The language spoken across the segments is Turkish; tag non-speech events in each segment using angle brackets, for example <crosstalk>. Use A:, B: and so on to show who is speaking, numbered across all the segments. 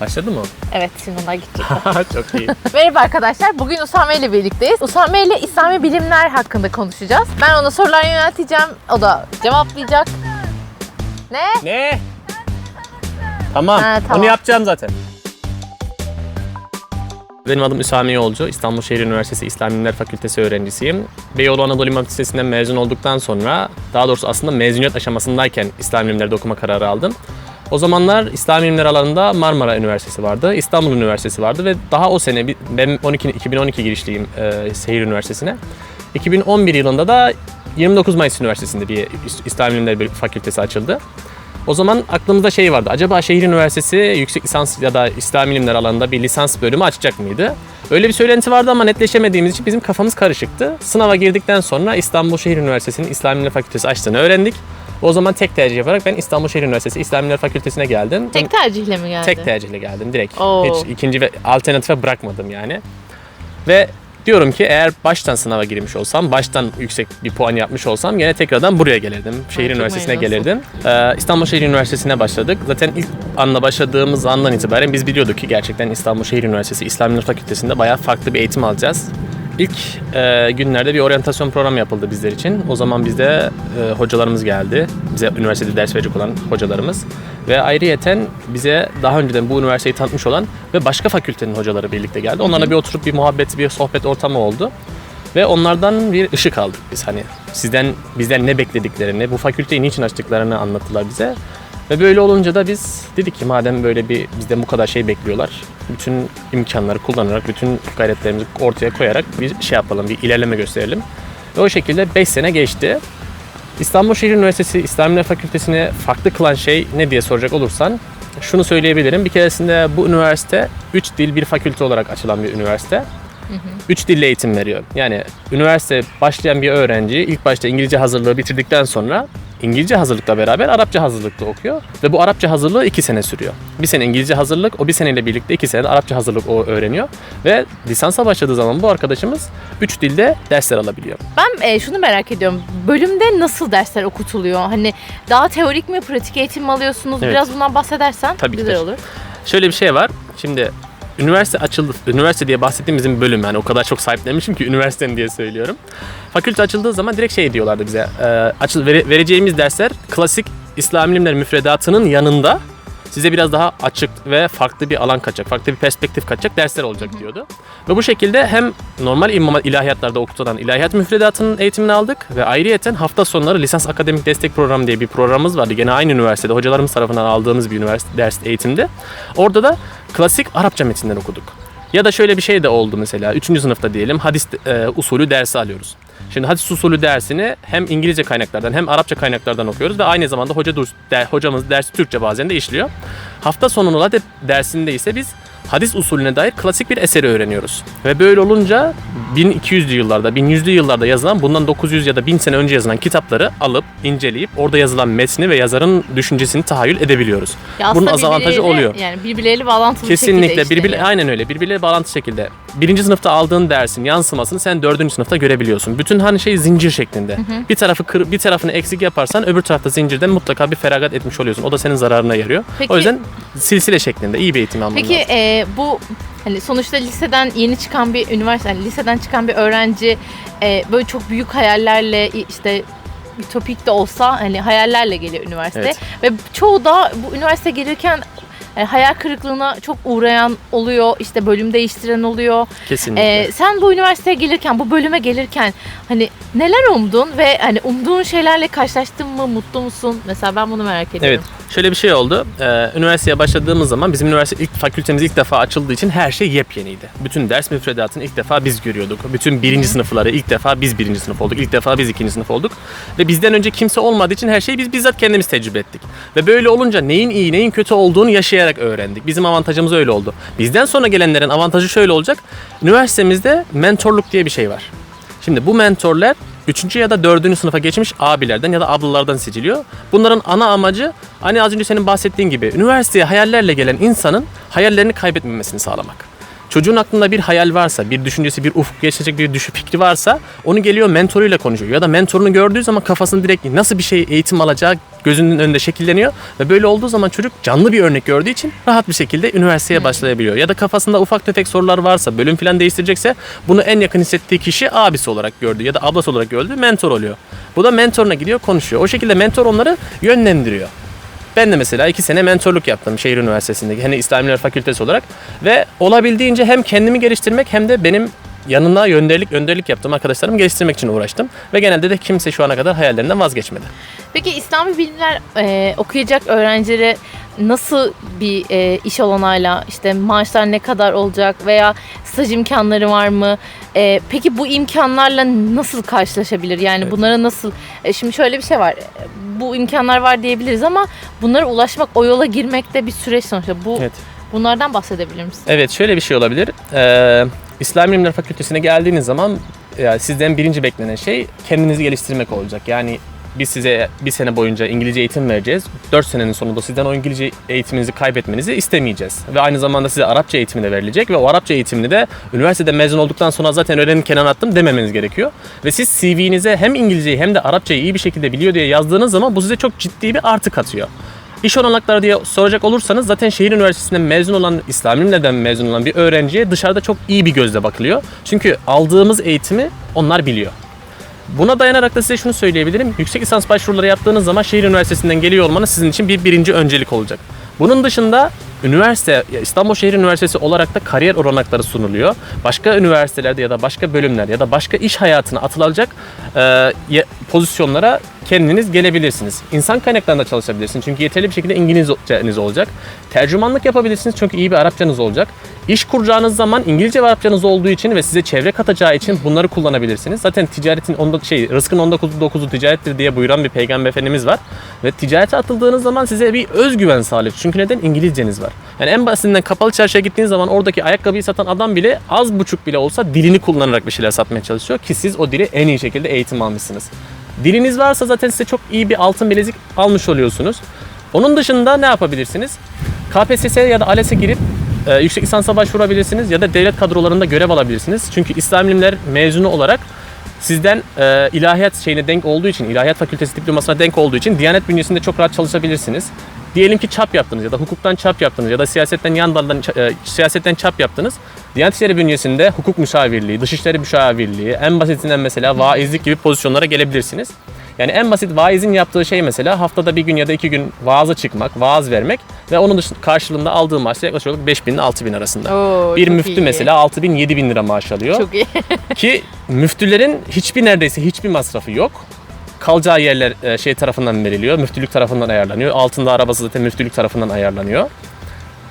A: Başladı mı?
B: Evet şimdi onlar gidecek.
A: Çok iyi.
B: Merhaba arkadaşlar. Bugün Usame ile birlikteyiz. Usame ile İslami bilimler hakkında konuşacağız. Ben ona sorular yönelteceğim. O da cevaplayacak. Ne?
A: ne? Tamam.
B: Ha, tamam.
A: Onu yapacağım zaten. Benim adım Üsame Yolcu. İstanbul Şehir Üniversitesi İslam Bilimler Fakültesi öğrencisiyim. Beyoğlu Anadolu İmam Lisesi'nden mezun olduktan sonra, daha doğrusu aslında mezuniyet aşamasındayken İslam Bilimler'de okuma kararı aldım. O zamanlar İslam Bilimler alanında Marmara Üniversitesi vardı, İstanbul Üniversitesi vardı ve daha o sene, ben 12, 2012 girişliyim e, Şehir Üniversitesi'ne. 2011 yılında da 29 Mayıs Üniversitesi'nde bir İslam Bilimleri bir fakültesi açıldı. O zaman aklımızda şey vardı. Acaba şehir üniversitesi yüksek lisans ya da İslam ilimler alanında bir lisans bölümü açacak mıydı? Öyle bir söylenti vardı ama netleşemediğimiz için bizim kafamız karışıktı. Sınava girdikten sonra İstanbul Şehir Üniversitesi'nin İslam İlimleri Fakültesi açtığını öğrendik. O zaman tek tercih yaparak ben İstanbul Şehir Üniversitesi İslam İlimleri Fakültesine geldim.
B: Tek tercihle mi geldi?
A: Tek tercihle geldim direkt.
B: Oo.
A: Hiç ikinci ve alternatife bırakmadım yani. Ve diyorum ki eğer baştan sınava girmiş olsam, baştan yüksek bir puan yapmış olsam gene tekrardan buraya gelirdim. Şehir Üniversitesi'ne gelirdim. Ee, İstanbul Şehir Üniversitesi'ne başladık. Zaten ilk anla başladığımız andan itibaren biz biliyorduk ki gerçekten İstanbul Şehir Üniversitesi İslam Fakültesi'nde bayağı farklı bir eğitim alacağız. İlk e, günlerde bir oryantasyon programı yapıldı bizler için. O zaman bizde e, hocalarımız geldi. Bize üniversitede ders verecek olan hocalarımız. Ve ayrıyeten bize daha önceden bu üniversiteyi tanıtmış olan ve başka fakültenin hocaları birlikte geldi. Onlarla bir oturup bir muhabbet, bir sohbet ortamı oldu. Ve onlardan bir ışık aldık biz hani sizden bizden ne beklediklerini, bu fakülteyi niçin açtıklarını anlattılar bize. Ve böyle olunca da biz dedik ki madem böyle bir bizden bu kadar şey bekliyorlar, bütün imkanları kullanarak, bütün gayretlerimizi ortaya koyarak bir şey yapalım, bir ilerleme gösterelim. Ve o şekilde 5 sene geçti. İstanbul Şehir Üniversitesi İslam Fakültesini farklı kılan şey ne diye soracak olursan şunu söyleyebilirim. Bir keresinde bu üniversite 3 dil bir fakülte olarak açılan bir üniversite. 3 dille eğitim veriyor. Yani üniversite başlayan bir öğrenci ilk başta İngilizce hazırlığı bitirdikten sonra İngilizce hazırlıkla beraber Arapça hazırlıkta okuyor. Ve bu Arapça hazırlığı 2 sene sürüyor. Bir sene İngilizce hazırlık, o bir seneyle birlikte 2 sene de Arapça hazırlık o öğreniyor. Ve lisansa başladığı zaman bu arkadaşımız 3 dilde dersler alabiliyor.
B: Ben e, şunu merak ediyorum. Bölümde nasıl dersler okutuluyor? Hani daha teorik mi, pratik eğitim mi alıyorsunuz?
A: Evet.
B: Biraz bundan bahsedersen
A: Tabii ki
B: güzel
A: de.
B: olur.
A: Şöyle bir şey var. Şimdi üniversite açıldı. Üniversite diye bahsettiğimizin bölüm yani o kadar çok sahiplenmişim ki üniversitem diye söylüyorum. Fakülte açıldığı zaman direkt şey diyorlardı bize. E, açıl, vere- vereceğimiz dersler klasik İslam ilimleri müfredatının yanında size biraz daha açık ve farklı bir alan kaçacak, farklı bir perspektif kaçacak dersler olacak diyordu. Ve bu şekilde hem normal imam ilahiyatlarda okutulan ilahiyat müfredatının eğitimini aldık ve ayrıyeten hafta sonları lisans akademik destek programı diye bir programımız vardı. Gene aynı üniversitede hocalarımız tarafından aldığımız bir üniversite ders eğitimde. Orada da klasik Arapça metinler okuduk. Ya da şöyle bir şey de oldu mesela 3. sınıfta diyelim hadis e, usulü dersi alıyoruz. Şimdi hadis usulü dersini hem İngilizce kaynaklardan hem Arapça kaynaklardan okuyoruz ve aynı zamanda hoca der- hocamız dersi Türkçe bazen de işliyor. Hafta sonu Ladep dersinde ise biz hadis usulüne dair klasik bir eseri öğreniyoruz. Ve böyle olunca 1200'lü yıllarda, 1100'lü yıllarda yazılan bundan 900 ya da 1000 sene önce yazılan kitapları alıp inceleyip orada yazılan metni ve yazarın düşüncesini tahayyül edebiliyoruz.
B: Ya
A: Bunun avantajı oluyor.
B: Yani birbirleriyle bağlantılı şekilde
A: Kesinlikle
B: işleniyor.
A: birbirle aynen öyle birbirleriyle bağlantı şekilde. Birinci sınıfta aldığın dersin yansımasını sen dördüncü sınıfta görebiliyorsun. Bütün hani şey zincir şeklinde. Bir tarafı kır, bir tarafını eksik yaparsan öbür tarafta zincirden mutlaka bir feragat etmiş oluyorsun. O da senin zararına yarıyor.
B: Peki-
A: o yüzden silsile şeklinde iyi bir eğitim alman
B: Peki
A: lazım.
B: e, bu hani sonuçta liseden yeni çıkan bir üniversite, yani liseden çıkan bir öğrenci e, böyle çok büyük hayallerle işte ütopik de olsa hani hayallerle geliyor üniversite
A: Evet.
B: ve çoğu da bu üniversite gelirken e, hayal kırıklığına çok uğrayan oluyor, işte bölüm değiştiren oluyor.
A: Kesinlikle.
B: E, sen bu üniversiteye gelirken, bu bölüme gelirken hani neler umdun ve hani umduğun şeylerle karşılaştın mı, mutlu musun? Mesela ben bunu merak ediyorum.
A: Evet. Şöyle bir şey oldu. Ee, üniversiteye başladığımız zaman bizim üniversite ilk fakültemiz ilk defa açıldığı için her şey yepyeniydi. Bütün ders müfredatını ilk defa biz görüyorduk. Bütün birinci sınıfları ilk defa biz birinci sınıf olduk. İlk defa biz ikinci sınıf olduk. Ve bizden önce kimse olmadığı için her şeyi biz bizzat kendimiz tecrübe ettik. Ve böyle olunca neyin iyi neyin kötü olduğunu yaşayarak öğrendik. Bizim avantajımız öyle oldu. Bizden sonra gelenlerin avantajı şöyle olacak. Üniversitemizde mentorluk diye bir şey var. Şimdi bu mentorlar 3. ya da 4. sınıfa geçmiş abilerden ya da ablalardan seçiliyor. Bunların ana amacı hani az önce senin bahsettiğin gibi üniversiteye hayallerle gelen insanın hayallerini kaybetmemesini sağlamak. Çocuğun aklında bir hayal varsa, bir düşüncesi, bir ufuk geçecek bir düşü fikri varsa onu geliyor mentoruyla konuşuyor. Ya da mentorunu gördüğü zaman kafasını direkt nasıl bir şey eğitim alacağı gözünün önünde şekilleniyor. Ve böyle olduğu zaman çocuk canlı bir örnek gördüğü için rahat bir şekilde üniversiteye başlayabiliyor. Ya da kafasında ufak tefek sorular varsa, bölüm falan değiştirecekse bunu en yakın hissettiği kişi abisi olarak gördü ya da ablası olarak gördü mentor oluyor. Bu da mentoruna gidiyor konuşuyor. O şekilde mentor onları yönlendiriyor. Ben de mesela iki sene mentorluk yaptım şehir üniversitesindeki hani İslamiler Fakültesi olarak. Ve olabildiğince hem kendimi geliştirmek hem de benim yanına yönderlik önderlik yaptığım arkadaşlarımı geliştirmek için uğraştım ve genelde de kimse şu ana kadar hayallerinden vazgeçmedi.
B: Peki İslami bilimler e, okuyacak öğrencilere nasıl bir e, iş olanağıyla işte maaşlar ne kadar olacak veya staj imkanları var mı? E, peki bu imkanlarla nasıl karşılaşabilir? Yani
A: Evet.
B: bunlara nasıl? E, şimdi şöyle bir şey var. Bu imkanlar var diyebiliriz ama bunlara ulaşmak, o yola girmek de bir süreç sonuçta. Bu
A: Evet.
B: bunlardan bahsedebilir misin?
A: Evet şöyle bir şey olabilir. Ee, İslam Bilimler Fakültesine geldiğiniz zaman yani sizden birinci beklenen şey kendinizi geliştirmek olacak. Yani biz size bir sene boyunca İngilizce eğitim vereceğiz. 4 senenin sonunda sizden o İngilizce eğitiminizi kaybetmenizi istemeyeceğiz. Ve aynı zamanda size Arapça eğitimi de verilecek ve o Arapça eğitimini de üniversitede mezun olduktan sonra zaten öğrenin kenara attım dememeniz gerekiyor. Ve siz CV'nize hem İngilizceyi hem de Arapçayı iyi bir şekilde biliyor diye yazdığınız zaman bu size çok ciddi bir artı katıyor. İş olanakları diye soracak olursanız zaten şehir üniversitesinden mezun olan, İslam ilimlerden mezun olan bir öğrenciye dışarıda çok iyi bir gözle bakılıyor. Çünkü aldığımız eğitimi onlar biliyor. Buna dayanarak da size şunu söyleyebilirim. Yüksek lisans başvuruları yaptığınız zaman şehir üniversitesinden geliyor olmanız sizin için bir birinci öncelik olacak. Bunun dışında üniversite, İstanbul Şehir Üniversitesi olarak da kariyer olanakları sunuluyor. Başka üniversitelerde ya da başka bölümler ya da başka iş hayatına atılacak e, pozisyonlara kendiniz gelebilirsiniz. İnsan kaynaklarında çalışabilirsiniz çünkü yeterli bir şekilde İngilizceniz olacak. Tercümanlık yapabilirsiniz çünkü iyi bir Arapçanız olacak. İş kuracağınız zaman İngilizce ve Arapçanız olduğu için ve size çevre katacağı için bunları kullanabilirsiniz. Zaten ticaretin onda şey rızkın onda dokuzu ticarettir diye buyuran bir peygamber efendimiz var. Ve ticarete atıldığınız zaman size bir özgüven sağlıyor. Çünkü neden? İngilizceniz var. Yani en basitinden kapalı çarşıya gittiğiniz zaman oradaki ayakkabıyı satan adam bile az buçuk bile olsa dilini kullanarak bir şeyler satmaya çalışıyor ki siz o dili en iyi şekilde eğitim almışsınız. Diliniz varsa zaten size çok iyi bir altın bilezik almış oluyorsunuz. Onun dışında ne yapabilirsiniz? KPSS ya da ALES'e girip e, yüksek lisansa başvurabilirsiniz ya da devlet kadrolarında görev alabilirsiniz. Çünkü İslam ilimler mezunu olarak sizden e, ilahiyat şeyine denk olduğu için, ilahiyat fakültesi diplomasına denk olduğu için Diyanet bünyesinde çok rahat çalışabilirsiniz. Diyelim ki çap yaptınız ya da hukuktan çap yaptınız ya da siyasetten yan daldan e, siyasetten çap yaptınız. Diyanet İşleri bünyesinde hukuk müşavirliği, dışişleri müşavirliği, en basitinden mesela vaizlik gibi pozisyonlara gelebilirsiniz. Yani en basit vaizin yaptığı şey mesela haftada bir gün ya da iki gün vaaza çıkmak, vaaz vermek ve onun dışında karşılığında aldığı maaş da yaklaşık olarak 5000 ile 6000 arasında.
B: Oo,
A: bir müftü
B: iyi.
A: mesela 6000 7000 lira maaş alıyor.
B: Çok iyi. <laughs>
A: Ki müftülerin hiçbir neredeyse hiçbir masrafı yok. Kalacağı yerler e, şey tarafından veriliyor. Müftülük tarafından ayarlanıyor. Altında arabası zaten müftülük tarafından ayarlanıyor.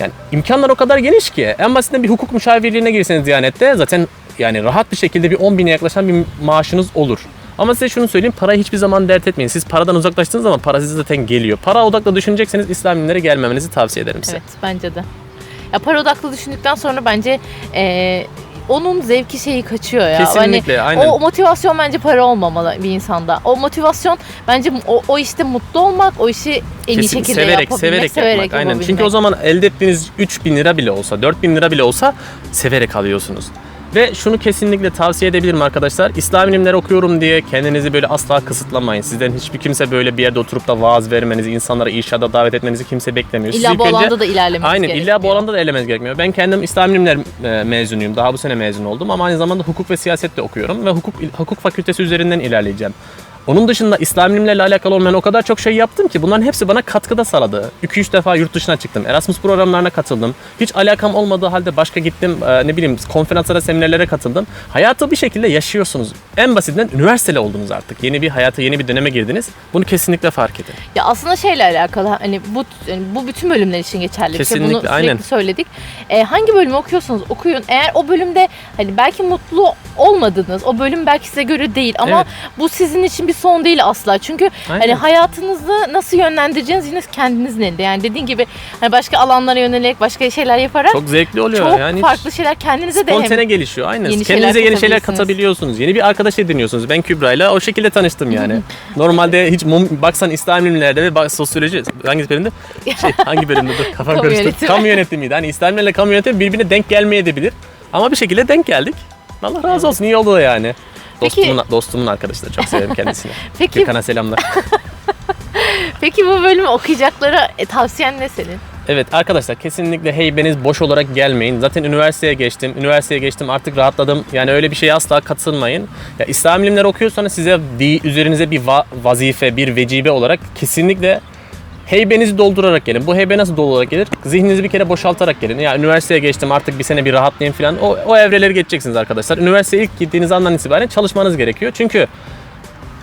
A: Yani imkanlar o kadar geniş ki en basitinden bir hukuk müşavirliğine girseniz Diyanet'te zaten yani rahat bir şekilde bir 10 bine yaklaşan bir maaşınız olur. Ama size şunu söyleyeyim parayı hiçbir zaman dert etmeyin. Siz paradan uzaklaştığınız zaman para size zaten geliyor. Para odaklı düşünecekseniz İslam ilimlere gelmemenizi tavsiye ederim size.
B: Evet bence de. Ya para odaklı düşündükten sonra bence e, onun zevki şeyi kaçıyor ya.
A: Kesinlikle,
B: Hani
A: aynen.
B: O motivasyon bence para olmamalı bir insanda. O motivasyon bence o, o işte mutlu olmak, o işi en iyi
A: Kesin,
B: şekilde
A: severek,
B: yapabilmek,
A: severek, yapmak. Aynen. Çünkü o zaman elde ettiğiniz 3000 lira bile olsa, 4000 lira bile olsa severek alıyorsunuz. Ve şunu kesinlikle tavsiye edebilirim arkadaşlar. İslam ilimleri okuyorum diye kendinizi böyle asla kısıtlamayın. Sizden hiçbir kimse böyle bir yerde oturup da vaaz vermenizi, insanlara irşada davet etmenizi kimse beklemiyor. Siz
B: İlla
A: ilk
B: bu
A: önce-
B: alanda da ilerlememiz
A: Aynen
B: gerekiyor.
A: illa bu alanda da elemeniz gerekmiyor. Ben kendim İslam ilimler e, mezunuyum. Daha bu sene mezun oldum ama aynı zamanda hukuk ve siyaset de okuyorum ve hukuk hukuk fakültesi üzerinden ilerleyeceğim. Onun dışında İslam ilimlerle alakalı olmayan o kadar çok şey yaptım ki bunların hepsi bana katkıda sağladı. 2-3 defa yurt dışına çıktım. Erasmus programlarına katıldım. Hiç alakam olmadığı halde başka gittim e, ne bileyim konferanslara, seminerlere katıldım. Hayatı bir şekilde yaşıyorsunuz. En basitinden üniversiteli oldunuz artık. Yeni bir hayata, yeni bir döneme girdiniz. Bunu kesinlikle fark edin.
B: Ya aslında şeyle alakalı hani bu yani bu bütün bölümler için geçerli bir şey. Bunu
A: Kesinlikle, aynen.
B: söyledik. Ee, hangi bölümü okuyorsanız okuyun. Eğer o bölümde hani belki mutlu olmadınız. O bölüm belki size göre değil ama
A: Evet.
B: bu sizin için bir son değil asla. Çünkü
A: Aynen.
B: hani hayatınızı nasıl yönlendireceğiniz yine kendinizin elinde. Yani dediğin gibi hani başka alanlara yönelerek başka şeyler yaparak çok,
A: Çok zevkli oluyor yani.
B: farklı şeyler kendinize de
A: Spontane gelişiyor. Aynen.
B: yeni
A: Kendinize yeni şeyler katabiliyorsunuz. Yeni bir arkadaş ediniyorsunuz. Ben Kübra'yla o şekilde tanıştım yani. Normalde hiç mum, baksan İslam bilimlerde ve bak, sosyoloji hangi bölümde? <laughs> Şey, hangi bölümde dur kafam karıştı. Kamu yönetimiydi. Hani İslam bilimle kamu yönetimi birbirine denk gelmeyebilir. Ama bir şekilde denk geldik. Allah razı olsun. iyi oldu da yani.
B: Peki-
A: Dostumun, dostumun arkadaşı da çok severim kendisini. <laughs>
B: Peki
A: Gökhan'a selamlar. <laughs>
B: peki bu bölümü okuyacaklara e, tavsiyen ne senin?
A: Evet arkadaşlar kesinlikle heybeniz boş olarak gelmeyin. Zaten üniversiteye geçtim. Üniversiteye geçtim artık rahatladım. Yani öyle bir şeye asla katılmayın. Ya İslam ilimleri okuyorsanız size di, üzerinize bir va- vazife, bir vecibe olarak kesinlikle heybenizi doldurarak gelin. Bu heybe nasıl doldurarak gelir? Zihninizi bir kere boşaltarak gelin. Ya üniversiteye geçtim artık bir sene bir rahatlayayım falan. O, o evreleri geçeceksiniz arkadaşlar. Üniversiteye ilk gittiğiniz andan itibaren çalışmanız gerekiyor. Çünkü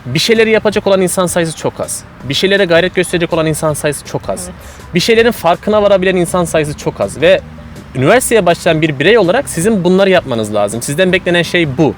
A: bir şeyleri yapacak olan insan sayısı çok az. Bir şeylere gayret gösterecek olan insan sayısı çok az. Bir şeylerin farkına varabilen insan sayısı çok az ve üniversiteye başlayan bir birey olarak sizin bunları yapmanız lazım. Sizden beklenen şey bu.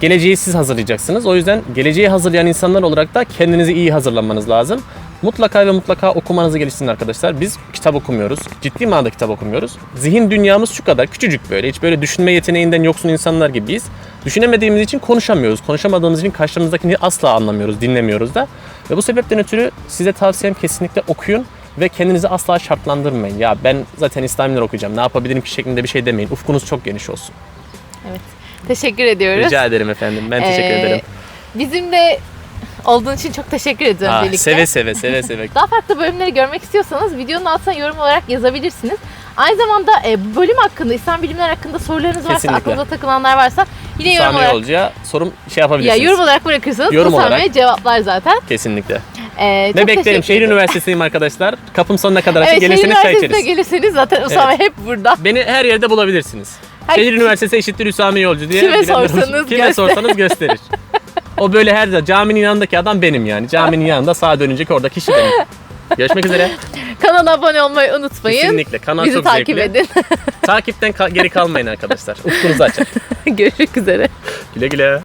A: Geleceği siz hazırlayacaksınız. O yüzden geleceği hazırlayan insanlar olarak da kendinizi iyi hazırlanmanız lazım. Mutlaka ve mutlaka okumanızı geliştirin arkadaşlar. Biz kitap okumuyoruz. Ciddi manada kitap okumuyoruz. Zihin dünyamız şu kadar küçücük böyle. Hiç böyle düşünme yeteneğinden yoksun insanlar gibiyiz. Düşünemediğimiz için konuşamıyoruz. Konuşamadığımız için karşımızdakini asla anlamıyoruz, dinlemiyoruz da. Ve bu sebepten ötürü size tavsiyem kesinlikle okuyun ve kendinizi asla şartlandırmayın. Ya ben zaten İslamiyetler okuyacağım. Ne yapabilirim ki şeklinde bir şey demeyin. Ufkunuz çok geniş olsun.
B: Teşekkür ediyoruz.
A: Rica ederim efendim. Ben teşekkür
B: Ee,
A: ederim.
B: Bizimle olduğun için çok teşekkür ediyorum
A: Ah,
B: birlikte.
A: seve seve seve seve. <laughs>
B: Daha farklı bölümleri görmek istiyorsanız videonun altına yorum olarak yazabilirsiniz. Aynı zamanda e, bu bölüm hakkında, İslam bilimler hakkında sorularınız varsa,
A: Kesinlikle.
B: aklınıza takılanlar varsa yine yorum
A: Sami
B: olarak
A: Yolcu'ya sorum şey
B: ya
A: yapabilirsiniz.
B: yorum olarak bırakırsanız
A: Yorum olarak.
B: cevaplar zaten.
A: Kesinlikle.
B: Ee, çok
A: Ve beklerim.
B: teşekkür
A: Şehir
B: ederim.
A: Üniversitesi'yim arkadaşlar. Kapım sonuna kadar açık.
B: Evet, şehir
A: Gelirseniz çay
B: üniversitesine
A: içeriz.
B: gelirseniz zaten Usame hep burada.
A: Beni her yerde bulabilirsiniz.
B: Her-
A: Şehir <laughs> Üniversitesi eşittir Hüsami Yolcu diye.
B: Kime
A: bilenler
B: sorsanız
A: Kime
B: göster-
A: sorsanız gösterir. <laughs> O böyle her zaman caminin yanındaki adam benim yani. Caminin yanında sağa dönecek orada kişi benim. Görüşmek üzere.
B: Kanala abone olmayı unutmayın.
A: Kesinlikle. Kanal
B: Bizi
A: çok
B: takip
A: zevkli.
B: edin.
A: Takipten ka- geri kalmayın arkadaşlar. Ufkunuzu açın. <laughs>
B: Görüşmek üzere.
A: Güle güle.